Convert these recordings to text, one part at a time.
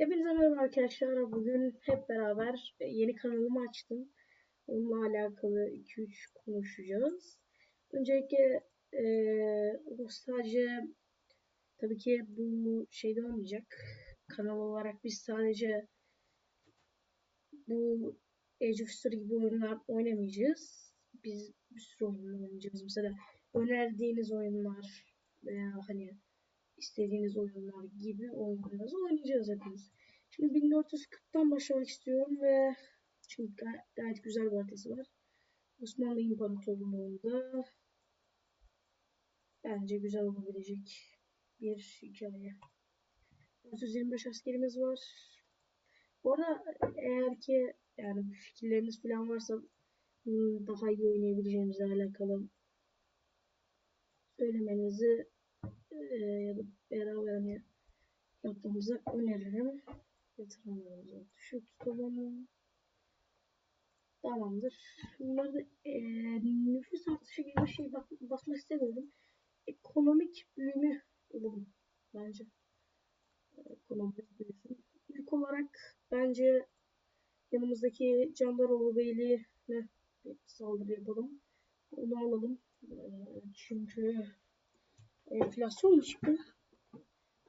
Hepinize merhaba arkadaşlar. Bugün hep beraber yeni kanalımı açtım. Onunla alakalı 2-3 konuşacağız. Öncelikle bu sadece tabii ki bu şeyde olmayacak. Kanal olarak biz sadece bu Age of History gibi oyunlar oynamayacağız. Biz bir sürü oyunlar oynayacağız. Mesela önerdiğiniz oyunlar veya hani istediğiniz oyunlar gibi oyunlarınızı oynayacağız hepimiz. Şimdi 1440'tan başlamak istiyorum ve çünkü gay- gayet güzel bir haritası var. Osmanlı İmparatorluğu'nda bence güzel olabilecek bir hikaye. 425 askerimiz var. Bu arada eğer ki yani fikirleriniz falan varsa daha iyi oynayabileceğimizle alakalı söylemenizi e, ya da beraber hani yapmamızı öneririm. Yatırımlarımızı düşük tutalım. Tamamdır. Bunları da e, nüfus artışı gibi bir şey bak, basmak istemiyorum. Ekonomik büyüme olalım bence. Ekonomik büyüsün. İlk olarak bence yanımızdaki Candaroğlu Beyliği'ne bir saldırı yapalım. Onu alalım. E, çünkü enflasyon mu çıktı?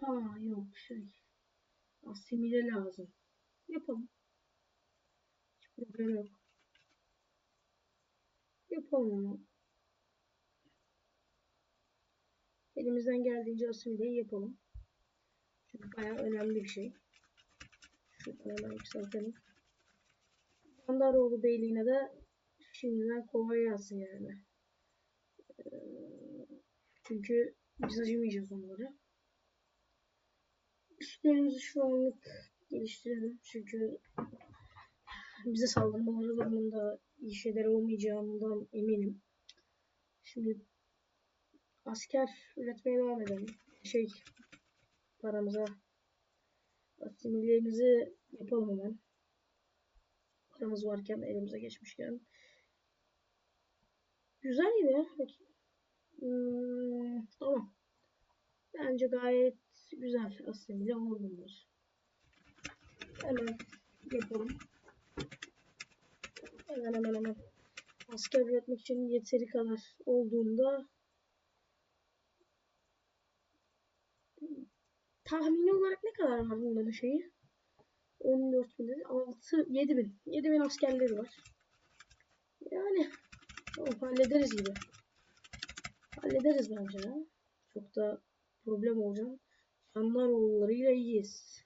Ha yok şey. Asimile lazım. Yapalım. Hiç problem yok. Yapalım onu. Elimizden geldiğince asimileyi yapalım. Çünkü bayağı önemli bir şey. Şuradan hemen yükseltelim. Gandaroğlu Beyliğine de şimdiden kolay gelsin yani. Ee, çünkü biz acımayacağız onlara. Üstlerimizi şu anlık geliştirelim. Çünkü bize saldırmaları durumunda iyi şeyler olmayacağından eminim. Şimdi asker üretmeye devam edelim. Şey paramıza asimilelerimizi yapalım hemen. Paramız varken elimize geçmişken. Güzel yine. Bakayım. Hmm. Bence gayet güzel asimile bunlar. Hemen yapalım. Hemen hemen hemen. Asker üretmek için yeteri kadar olduğunda tahmini olarak ne kadar var bunların şeyi? 14 bin, 6, 7 bin. 7 bin askerleri var. Yani tamam, hallederiz gibi. Hallederiz bence ya. Çok da problem olacak. Candaroğullarıyla iyiyiz.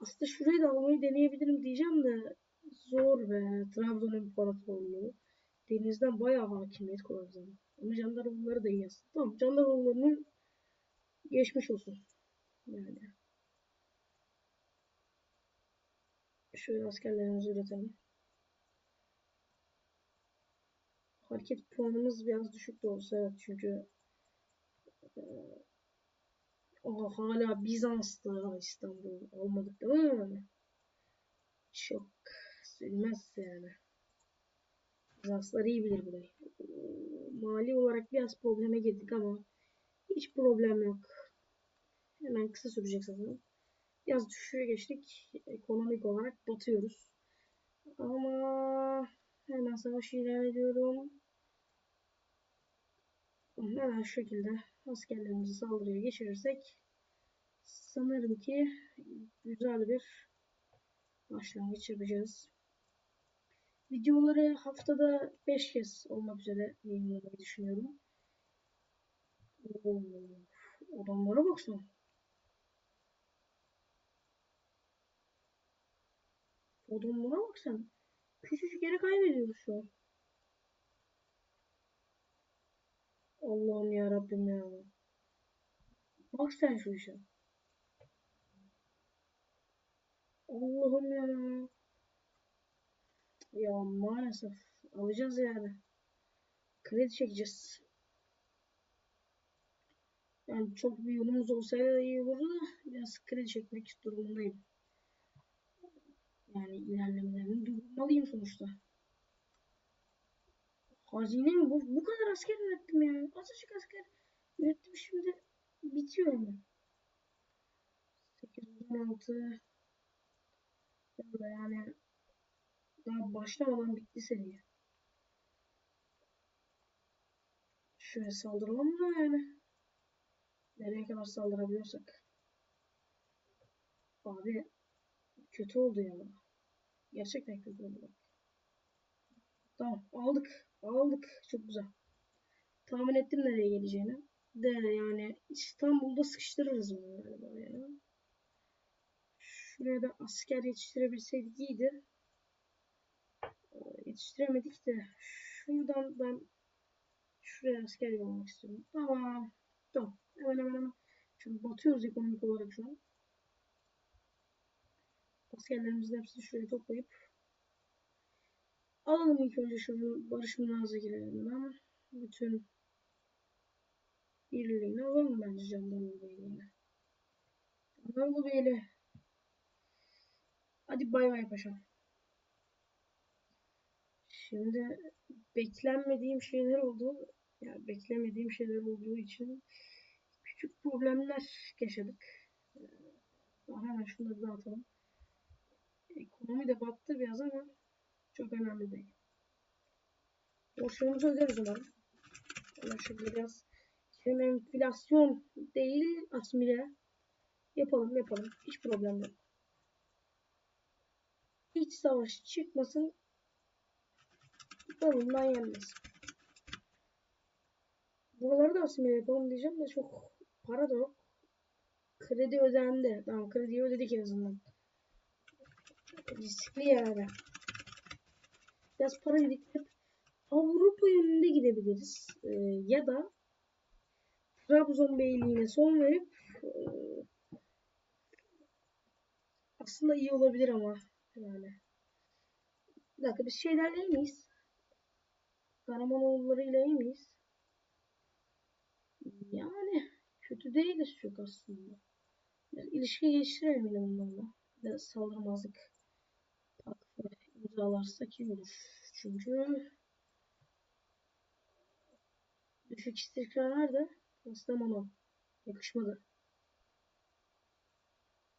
Aslında şurayı da almayı deneyebilirim diyeceğim de zor be. Trabzon İmparatorluğu. Denizden bayağı hakimiyet kurarız ama. Candaroğulları da iyi aslında. Tamam Candaroğullarının geçmiş olsun. Yani. Şöyle askerlerimizi üretelim. Hareket puanımız biraz düşük de olsa evet çünkü Aa, hala Bizans'ta İstanbul olmadık değil mi? Çok sürmez yani. Bizanslar iyi bilir burayı. Mali olarak biraz probleme girdik ama hiç problem yok. Hemen kısa sürecek zaten. Biraz düşüşe geçtik. Ekonomik olarak batıyoruz. Ama hemen savaş ilan ediyorum. Hemen şu şekilde askerlerimizi saldırıya geçirirsek sanırım ki güzel bir başlangıç yapacağız. Videoları haftada 5 kez olmak üzere yayınlamayı düşünüyorum. Oo, adamlara baksana. Adamlara bak sen. Küçücük yere kaybediyoruz şu an. Allah'ım ya Rabbim ya. Bak sen şu işe. Allah'ım ya. Ya maalesef alacağız yani. Kredi çekeceğiz. Yani çok bir yolumuz olsaydı iyi olurdu da biraz kredi çekmek durumundayım. Yani ilerlemelerini durdurmalıyım sonuçta. Hazine mi? Bu, bu kadar asker ürettim ya. Azıcık asker ürettim şimdi bitiyor hemen. 816 Yani daha başlamadan bitti seri. Şöyle saldıralım da yani. Nereye kadar saldırabiliyorsak. Abi kötü oldu ya. Gerçekten kötü oldu. Tamam aldık. Aldık. Çok güzel. Tahmin ettim nereye geleceğini. De yani İstanbul'da sıkıştırırız bunu galiba ya. Şuraya da asker yetiştirebilseydik iyiydi. Ee, Yetiştiremedik de şuradan ben şuraya asker yollamak istiyorum. Tamam. Tamam. Hemen hemen hemen. Çünkü batıyoruz ekonomik olarak şu an. Askerlerimizin hepsini şuraya toplayıp alalım ilk önce şu barış münazekilerinden bütün birliğini alalım bence Candarlı Beyliğini. Candarlı Beyli. Hadi bay bay paşam. Şimdi beklenmediğim şeyler oldu. Ya yani beklemediğim şeyler olduğu için küçük problemler yaşadık. Daha hemen şunları dağıtalım. Ekonomi de battı biraz ama çok önemli değil. Borçlarımızı öderiz umarım. Ama şimdi biraz hem enflasyon değil asimile yapalım yapalım. Hiç problem yok. İç savaş çıkmasın. Dalından yenmesin. Buraları da asimile yapalım diyeceğim de çok para da yok. Kredi ödendi. Tamam krediyi ödedik en azından. Riskli yani. Biraz para biriktirip Avrupa yönünde gidebiliriz. Ee, ya da Trabzon Beyliği'ne son verip e, aslında iyi olabilir ama yani. Bir dakika biz şeylerle iyi miyiz? Karamanoğulları ile iyi miyiz? Yani kötü değiliz çok aslında. Biraz ilişki geliştirelim bunlarla. Ve saldırmazlık imzalarsak iyi olur. Çünkü düşük istikrar nerede? Kastamonu. Yakışmadı.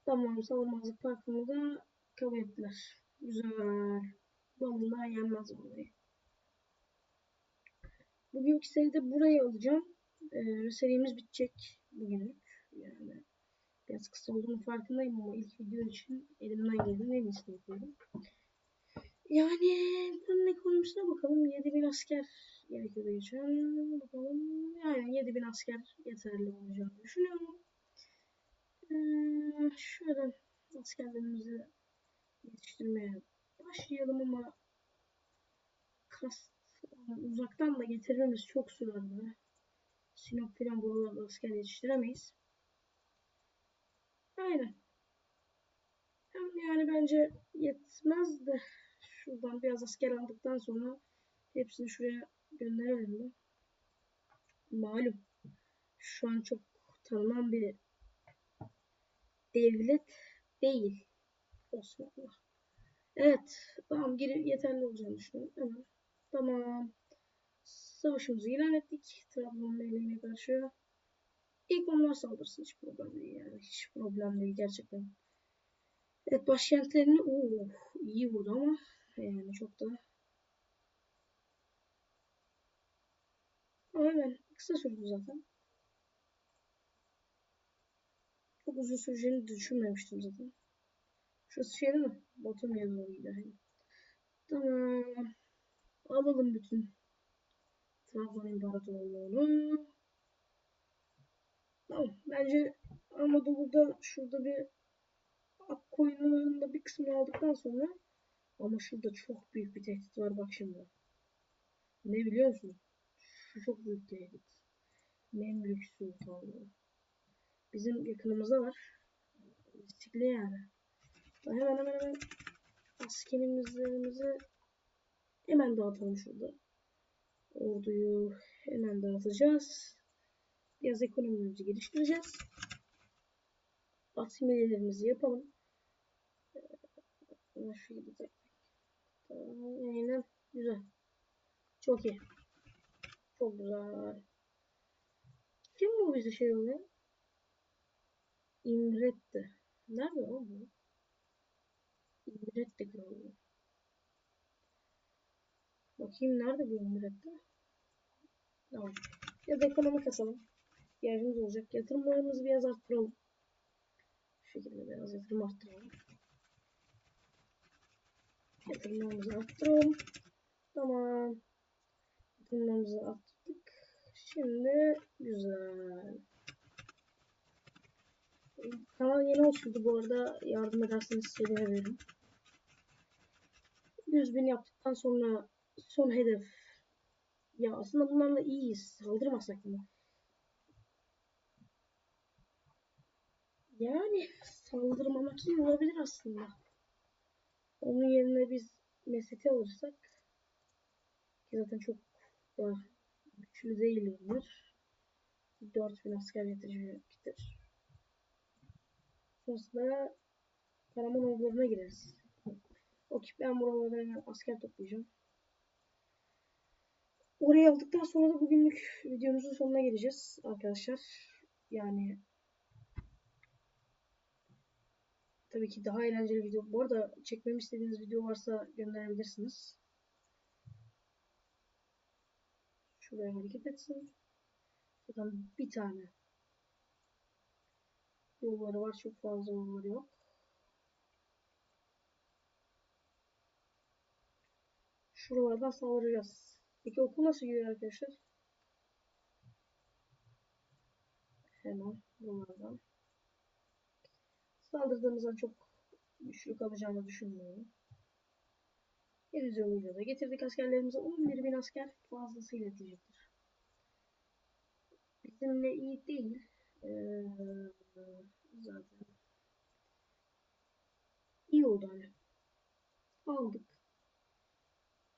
Tamam savunmazlık farkını da kabul ettiler. Güzel. Vallahi yenmez burayı. Bugünkü seride burayı alacağım. Ee, serimiz bitecek bugünlük. Yani biraz kısa olduğunu farkındayım ama ilk video için elimden gelen en iyisini yapıyorum. Yani bunun ekonomisine bakalım. 7000 asker gerekiyor geçen. Bakalım. Yani 7000 asker yeterli olacağını düşünüyorum. Ee, şöyle askerlerimizi yetiştirmeye başlayalım ama kast uzaktan da getirmemiz çok sürerdi. Sinop falan buralarda asker yetiştiremeyiz. Aynen. Hem yani bence yetmez de şuradan biraz asker aldıktan sonra hepsini şuraya gönderelim mi? Malum şu an çok tanınan bir devlet değil Osmanlı. Evet. Tamam geri yeterli olacağını düşünüyorum. Tamam. Savaşımızı ilan ettik. Trabzon Beyliği'ne karşı. İlk onlar saldırsın. Hiç problem değil yani. Hiç problem değil gerçekten. Evet başkentlerini oh, iyi vurdu ama yani çok da ama hemen kısa sürdü zaten. Çok uzun süreceğini düşünmemiştim zaten. Şurası şey değil mi? Batumya doğru gidelim. Tamam. Alalım bütün Trabzon İmparatorluğu'nu. Tamam. Bence Anadolu'da şurada bir Akkoyunlu'nun da bir kısmını aldıktan sonra ama şurada çok büyük bir tehdit var bak şimdi. Ne biliyor musun? Şu çok büyük tehdit. Memlük Sultanlığı. Bizim yakınımızda var. Riskli yani. Hemen hemen hemen askerimizi hemen dağıtalım şurada. Orduyu hemen dağıtacağız. Biraz ekonomimizi geliştireceğiz. Asimilelerimizi yapalım. Şu gidecek. Aynen. Güzel. Çok iyi. Çok güzel. Kim bu bize şey oluyor? İmretti. Nerede o bu? Ümrette kralı. Bakayım nerede bu Ümrette? Tamam. Ya da ekonomi kasalım. İhtiyacımız olacak. Yatırımlarımızı biraz arttıralım. Şu şekilde biraz yatırım arttıralım. Yatırımlarımızı arttıralım. Tamam. Yatırımlarımızı arttırdık. Şimdi güzel. Kanal yeni açıldı bu arada. Yardım ederseniz sevinirim. 100 bin yaptıktan sonra son hedef. Ya aslında bunlarla iyiyiz. Saldırmasak mı? Yani saldırmamak iyi olabilir aslında. Onun yerine biz Mesut'u alırsak ki zaten çok da güçlü değildir. 4000 asker yetecektir. Sonrasında Karaman ordularına gireriz. Okey ben buralara hemen asker toplayacağım. Orayı aldıktan sonra da bugünlük videomuzun sonuna geleceğiz arkadaşlar. Yani tabii ki daha eğlenceli video. Bu arada çekmemi istediğiniz video varsa gönderebilirsiniz. Şuraya hareket etsin. Zaten bir tane yolları var. Çok fazla yolları yok. Şuralardan saldıracağız. Peki okul nasıl gidiyor arkadaşlar? Hemen buralardan. Saldırdığımızdan çok güçlük alacağını düşünmüyorum. Henüz yoluyla da getirdik askerlerimize 11 bin asker fazlasıyla yetecektir. Bizimle iyi değil. Ee, zaten iyi oldu hani. Aldık.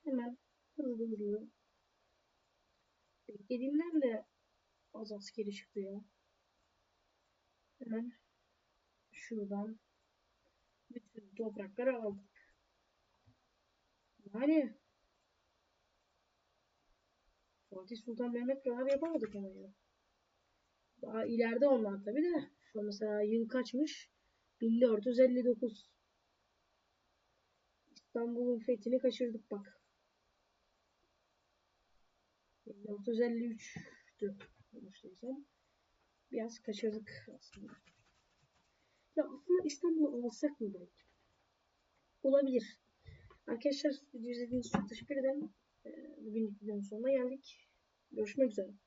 Hemen hızlı hızlı. Beklediğimden de az askeri çıktı ya. Hemen şuradan bütün toprakları aldık. Yani Fatih Sultan Mehmet kadar yapamadık ama ya. Daha ileride onlar tabi de. Şu mesela yıl kaçmış? 1459. İstanbul'un fethini kaçırdık bak. 1453'tü. Yanlışlıysam. Biraz kaçırdık aslında. Ya aslında İstanbul'u alsak mı belki? Olabilir. Arkadaşlar izlediğiniz için teşekkür ederim. Bugün videonun sonuna geldik. Görüşmek üzere.